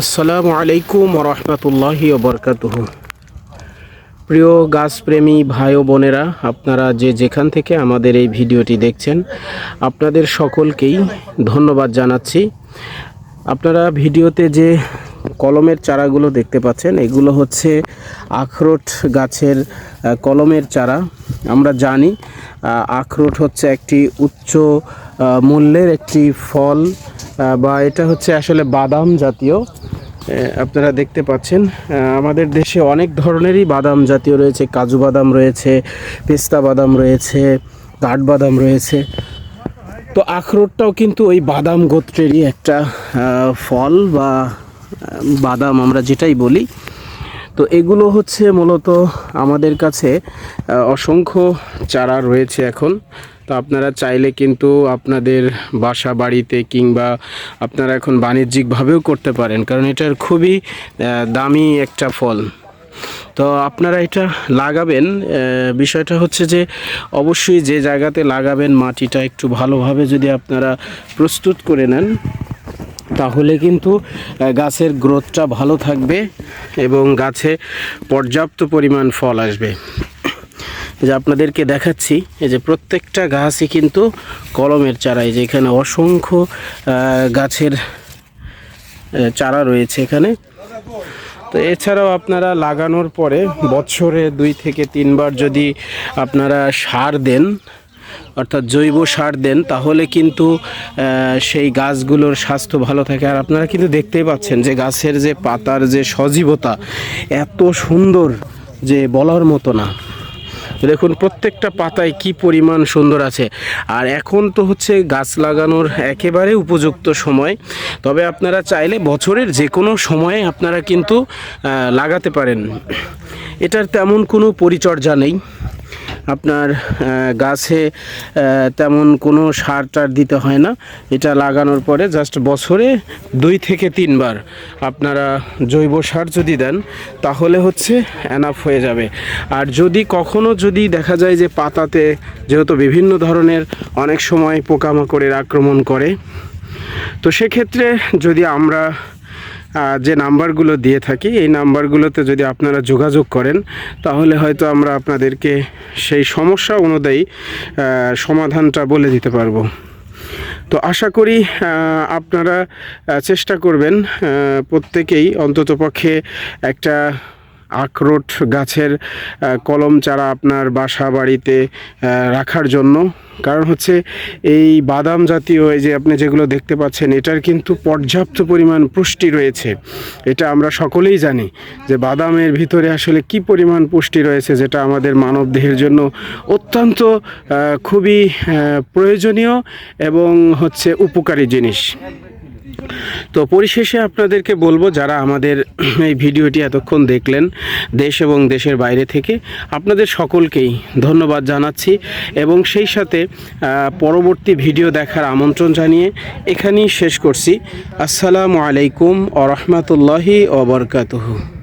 আসসালামু আলাইকুম রহমতুল্লাহি বরকাতুহ। প্রিয় গাছপ্রেমী ভাই ও বোনেরা, আপনারা যে যেখান থেকে আমাদের এই ভিডিওটি দেখছেন, আপনাদের সকলকেই ধন্যবাদ জানাচ্ছি। আপনারা ভিডিওতে যে কলমের চারাগুলো দেখতে পাচ্ছেন, এগুলো হচ্ছে আখরোট গাছের কলমের চারা। আমরা জানি আখরোট হচ্ছে একটি উচ্চ মূল্যের একটি ফল। বা এটা হচ্ছে আসলে বাদাম জাতীয়। আপনারা দেখতে পাচ্ছেন আমাদের দেশে অনেক ধরনেরই বাদাম জাতীয় রয়েছে। কাজু বাদাম রয়েছে, পেস্তা বাদাম রয়েছে কাঠবাদাম রয়েছে। তো আখরোটটাও কিন্তু ওই বাদাম গোত্রেরই একটা ফল বা বাদাম আমরা যেটাই বলি। তো এগুলো হচ্ছে মূলত আমাদের কাছে অসংখ্য চারা রয়েছে এখন। তো আপনারা চাইলে কিন্তু আপনাদের বাসা বাড়িতে কিংবা আপনারা এখন বাণিজ্যিকভাবেও করতে পারেন, কারণ এটার খুবই দামি একটা ফল। তো আপনারা এটা লাগাবেন বিষয়টা হচ্ছে যে অবশ্যই যে জায়গাতে লাগাবেন মাটিটা একটু ভালোভাবে যদি আপনারা প্রস্তুত করে নেন, তাহলে কিন্তু গাছের গ্রোথটা ভালো থাকবে এবং গাছে পর্যাপ্ত পরিমাণ ফল আসবে। যে আপনাদেরকে দেখাচ্ছি, এই যে প্রত্যেকটা গাছই কিন্তু কলমের চারা, এই যে এখানে অসংখ্য গাছের চারা রয়েছে এখানে। তো এছাড়াও আপনারা লাগানোর পরে বছরে দুই থেকে তিনবার যদি আপনারা সার দেন, অর্থাৎ জৈব সার দেন, তাহলে কিন্তু সেই গাছগুলোর স্বাস্থ্য ভালো থাকে। আর আপনারা কিন্তু দেখতেই পাচ্ছেন যে গাছের যে পাতার যে সজীবতা, এত সুন্দর যে বলার মতো না। দেখুন, প্রত্যেকটা পাতায় কি পরিমাণ সুন্দর আছে। আর এখন তো হচ্ছে গাছ লাগানোর একেবারে উপযুক্ত সময়। তবে আপনারা চাইলে বছরের যে কোনো সময়ে আপনারা কিন্তু লাগাতে পারেন। এটার তেমন কোনো পরিচর্যা নেই। আপনার গাছে তেমন কোনো সার টার দিতে হয় না। এটা লাগানোর পরে জাস্ট বছরে দুই থেকে তিনবার আপনারা জৈব সার যদি দেন, তাহলে হচ্ছে অ্যানাফ হয়ে যাবে। আর যদি কখনো যদি দেখা যায় যে পাতাতে যেহেতু বিভিন্ন ধরনের অনেক সময় পোকামাকড়ের আক্রমণ করে, তো সেক্ষেত্রে যদি আমরা যে নাম্বারগুলো দিয়ে থাকি, এই নাম্বারগুলোতে যদি আপনারা যোগাযোগ করেন, তাহলে হয়তো আমরা আপনাদেরকে সেই সমস্যা অনুযায়ী সমাধানটা বলে দিতে পারব। তো আশা করি আপনারা চেষ্টা করবেন প্রত্যেকেই অন্ততপক্ষে একটা আখরোট গাছের কলম চারা আপনার বাসা বাড়িতে রাখার জন্য। কারণ হচ্ছে এই বাদাম জাতীয় এই যে আপনি যেগুলো দেখতে পাচ্ছেন, এটার কিন্তু পর্যাপ্ত পরিমাণ পুষ্টি রয়েছে। এটা আমরা সকলেই জানি যে বাদামের ভিতরে আসলে কি পরিমাণ পুষ্টি রয়েছে, যেটা আমাদের মানব দেহের জন্য অত্যন্ত খুবই প্রয়োজনীয় এবং হচ্ছে উপকারী জিনিস। তো পরিশেষে আপনাদেরকে বলব, যারা আমাদের এই ভিডিওটি এতক্ষণ দেখলেন, দেশ এবং দেশের বাইরে থেকে, আপনাদের সকলকেই ধন্যবাদ জানাচ্ছি এবং সেই সাথে পরবর্তী ভিডিও দেখার আমন্ত্রণ জানিয়ে এখানেই শেষ করছি। আসসালামু আলাইকুম ও রহমতুল্লাহি ওবরকাতুহু